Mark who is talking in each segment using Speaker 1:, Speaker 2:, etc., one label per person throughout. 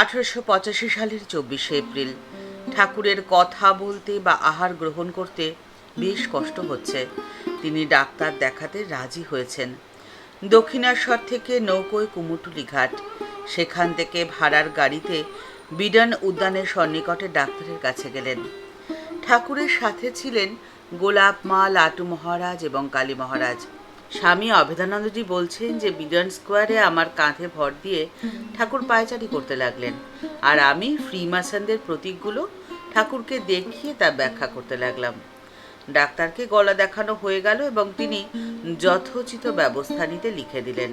Speaker 1: আঠারোশো পঁচাশি সালের চব্বিশে এপ্রিল। ঠাকুরের কথা বলতে বা আহার গ্রহণ করতে বেশ কষ্ট হচ্ছে। তিনি ডাক্তার দেখাতে রাজি হয়েছেন। দক্ষিণেশ্বর থেকে নৌকোয় কুমুটুলি ঘাট। সেখান থেকে ভাড়ার গাড়িতে বিডান উদ্যানের সন্নিকটে ডাক্তারের কাছে গেলেন। ঠাকুরের সাথে ছিলেন গোলাপ মা, লাটু মহারাজ এবং কালী মহারাজ। স্বামী অভেদানন্দজি বলছেন যে বিডন স্কোয়ারে আমার কাঁধে ভর দিয়ে ঠাকুর পায়চারি করতে লাগলেন। আর আমি ফ্রিমাসনদের প্রতীকগুলো ঠাকুরকে দেখিয়ে তা ব্যাখ্যা করতে লাগলাম। ডাক্তারকে গলা দেখানো হয়ে গেল এবং তিনি যথোচিত ব্যবস্থা নিতে লিখে দিলেন।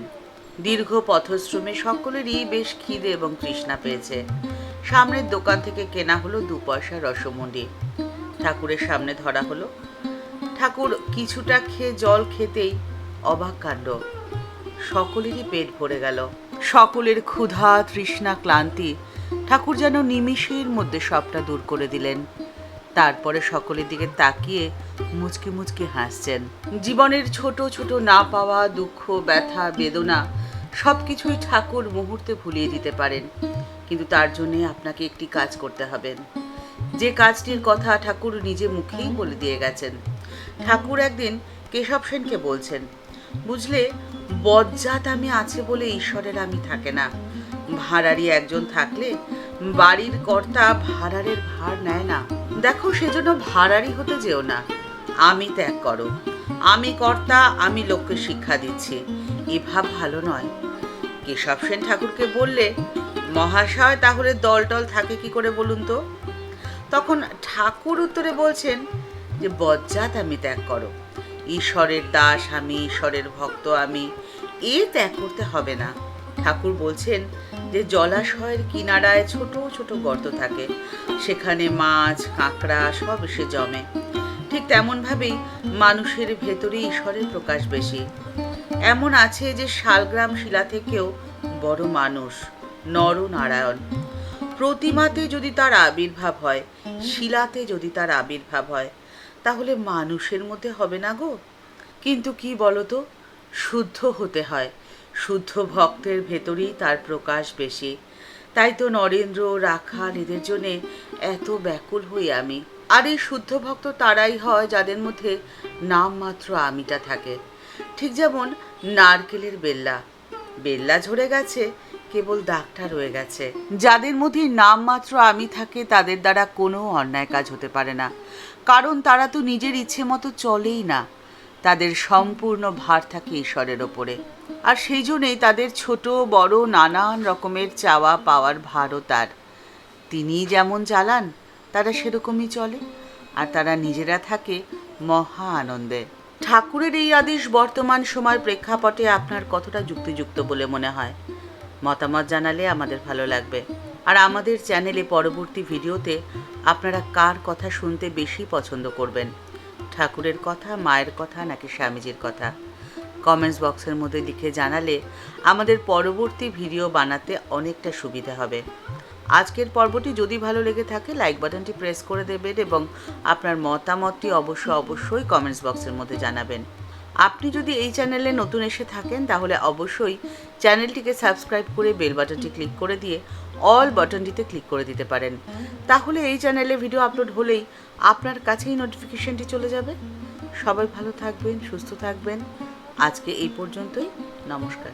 Speaker 1: দীর্ঘ পথশ্রমে সকলেরই বেশ খিদে এবং তৃষ্ণা পেয়েছে। সামনের দোকান থেকে কেনা হলো দু পয়সা রসমুন্ডি। ঠাকুরের সামনে ধরা হলো। ঠাকুর কিছুটা খেয়ে জল খেতেই অবাক কাণ্ড। সকলেরই পেট ভরে গেল। সকলের ক্ষুধা, তৃষ্ণা, ক্লান্তি ঠাকুর যেন নিমিষের মধ্যে সবটা দূর করে দিলেন। তারপরে সকলের দিকে তাকিয়ে মুচকি মুচকি হাসছেন। জীবনের ছোট ছোট না পাওয়া দুঃখ, ব্যথা, বেদনা সব কিছুই ঠাকুর মুহূর্তে ভুলিয়ে দিতে পারেন। কিন্তু তার জন্যে আপনাকে একটি কাজ করতে হবে। যে কাজটির কথা ঠাকুর নিজে মুখেই বলে দিয়ে গেছেন। ঠাকুর একদিন কেশব সেনকে বলছেন বুঝলে, বজ্জাত আমি আছে বলে ঈশ্বরের আমি থাকে না। ভাড়ারি একজন থাকলে বাড়ির কর্তা ভাড়ারের ভার নেয় না। দেখো, সেজন্য ভাড়ারি হতে যেও না। আমি ত্যাগ করো। আমি কর্তা, আমি লোককে শিক্ষা দিচ্ছি। এ ভাব ভালো নয়। কেশব সেন ঠাকুরকে বললে, মহাশয়, তাহলে দল টল থাকে কি করে বলুন তো? তখন ঠাকুর উত্তরে বলছেন যে, বজ্জাত আমি ত্যাগ করো। ঈশ্বরের দাস আমি, ঈশ্বরের ভক্ত আমি, এ ত্যাগ করতে হবে না। ঠাকুর বলছেন যে জলাশয়ের কিনারায় ছোট ছোট গর্ত থাকে। সেখানে মাছ, কাঁকড়া সব এসে জমে। ঠিক তেমনভাবেই মানুষের ভেতরে ঈশ্বরের প্রকাশ বেশি। এমন আছে যে শালগ্রাম শিলা থেকেও বড় মানুষ, নরনারায়ণ। প্রতিমাতে যদি তার আবির্ভাব হয়, শিলাতে যদি তার আবির্ভাব হয় তাহলে মানুষের মধ্যে হবে না গো। কিন্তু কি বলতো? শুদ্ধ হতে হয়। শুদ্ধ ভক্তের ভেতরেই তার প্রকাশ বেশি। তাই তো নরেন্দ্র, রাখাল এদের জন্যে এত ব্যাকুল হই আমি। আর এই শুদ্ধ ভক্ত তারাই হয় যাদের মধ্যে নামমাত্র আমিটা থাকে। ঠিক যেমন নারকেলের বেল্লা। বেল্লা ঝরে গেছে কেবল দাগটা রয়ে গেছে। যাদের মধ্যে নামমাত্র আমি থাকে, তাদের দ্বারা কোনো অন্যায় কাজ হতে পারে না। কারণ তারা তো নিজের ইচ্ছে মতো চলেই না। তাদের সম্পূর্ণ ভার থাকে ঈশ্বরের ওপরে। আর সেই জন্যেই তাদের ছোট, বড়, নানান রকমের চাওয়া পাওয়ার ভারও তার। তিনি যেমন চালান, তারা সেরকমই চলে। আর তারা নিজেরা থাকে মহা আনন্দে। ঠাকুরের এই আদেশ বর্তমান সময় প্রেক্ষাপটে আপনার কতটা যুক্তিযুক্ত বলে মনে হয়? মতামত জানালে আমাদের ভালো লাগবে। আর আমাদের চ্যানেলে পরবর্তী ভিডিওতে আপনারা কার কথা শুনতে বেশি পছন্দ করবেন? ঠাকুরের কথা, মায়ের কথা নাকি স্বামীজির কথা? কমেন্টস বক্সের মধ্যে লিখে জানালে আমাদের পরবর্তী ভিডিও বানাতে অনেকটা সুবিধা হবে। আজকের পর্বটি যদি ভালো লেগে থাকে লাইক বাটনটি প্রেস করে দেবেন এবং আপনার মতামতটি অবশ্য অবশ্যই কমেন্টস বক্সের মধ্যে জানাবেন। আপনি যদি এই চ্যানেলে নতুন এসে থাকেন, তাহলে অবশ্যই চ্যানেলটিকে সাবস্ক্রাইব করে বেল বাটনটি ক্লিক করে দিয়ে অল বাটনটিতে ক্লিক করে দিতে পারেন। তাহলে এই চ্যানেলে ভিডিও আপলোড হলেই আপনার কাছেই নোটিফিকেশনটি চলে যাবে। সবাই ভালো থাকবেন, সুস্থ থাকবেন। আজকে এই পর্যন্তই। নমস্কার।